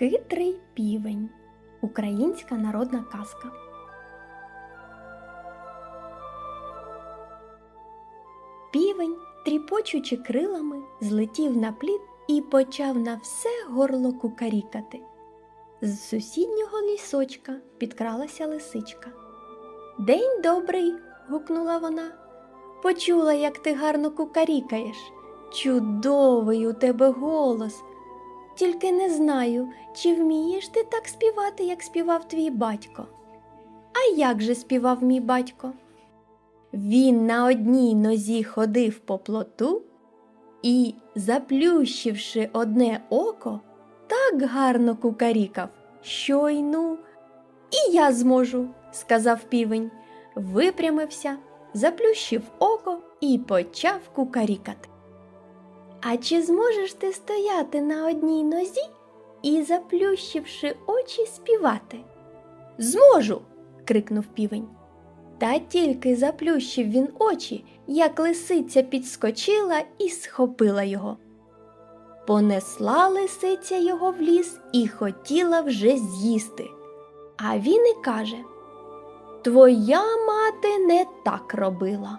Хитрий півень. Українська народна казка. Півень, тріпочучи крилами, злетів на плід і почав на все горло кукарікати. З сусіднього лісочка підкралася лисичка. День добрий. гукнула вона. Почула, як ти гарно кукарікаєш. Чудовий у тебе голос. Тільки не знаю, чи вмієш ти так співати, як співав твій батько. А як же співав мій батько? Він на одній нозі ходив по плоту і, заплющивши одне око, так гарно кукарікав, що й ну. І я зможу, сказав півень, випрямився, заплющив око і почав кукарікати. А чи зможеш ти стояти на одній нозі і, заплющивши очі, співати? Зможу. крикнув півень. Та тільки заплющив він очі, як лисиця підскочила і схопила його. Понесла лисиця його в ліс і хотіла вже з'їсти. А він і каже Твоя мати не так робила.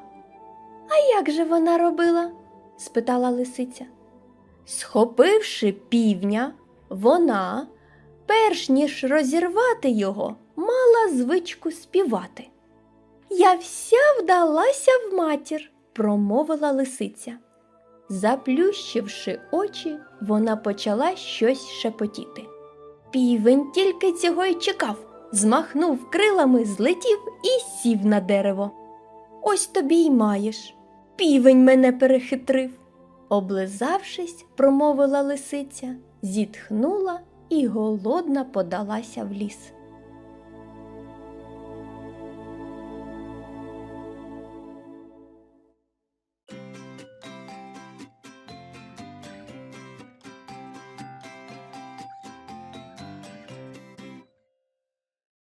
А як же вона робила? Спитала лисиця. Схопивши півня, вона, перш ніж розірвати його, мала звичку співати. Я вся вдалася в матір, промовила лисиця. Заплющивши очі, вона почала щось шепотіти. Півень тільки цього й чекав, змахнув крилами, злетів і сів на дерево. Ось тобі й маєш. Півень мене перехитрив. Облизавшись, промовила лисиця, зітхнула і голодна подалася в ліс.